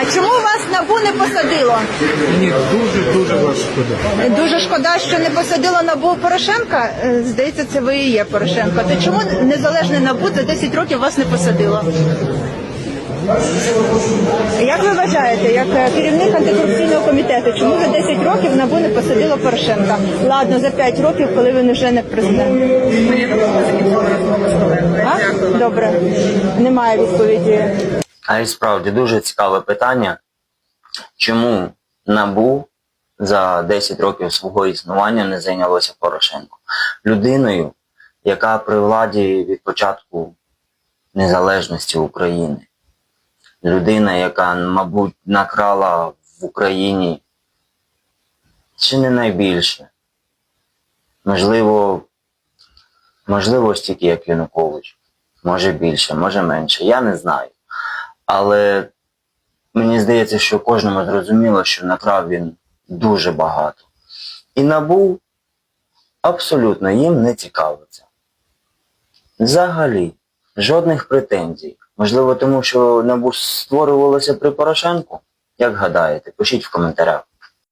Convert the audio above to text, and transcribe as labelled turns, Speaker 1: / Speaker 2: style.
Speaker 1: А чому вас набу не посадило?
Speaker 2: Мені дуже дуже вас шкода.
Speaker 1: Дуже шкода, що не посадило набу Порошенка. Е, Здається, це ви і є Порошенко. То чому незалежне набу за 10 років вас не посадило? Як ви вважаєте, як е, керівник антикорупційного комітету, чому за 10 років набу не посадило Порошенка? Ладно, за 5 років, коли він вже не президент. А? Добре, немає відповіді.
Speaker 3: А і справді дуже цікаве питання, чому НАБУ за 10 років свого існування не зайнялося Порошенко? Людиною, яка при владі від початку незалежності України. Людина, яка, мабуть, накрала в Україні чи не найбільше. Можливо, можливо, стільки, як Янукович. Може більше, може менше. Я не знаю. Але мені здається, що кожному зрозуміло, що накрав він дуже багато. І набув абсолютно їм не цікавиться. Взагалі, жодних претензій. Можливо, тому що набу створювалося при Порошенку? Як гадаєте, пишіть в коментарях.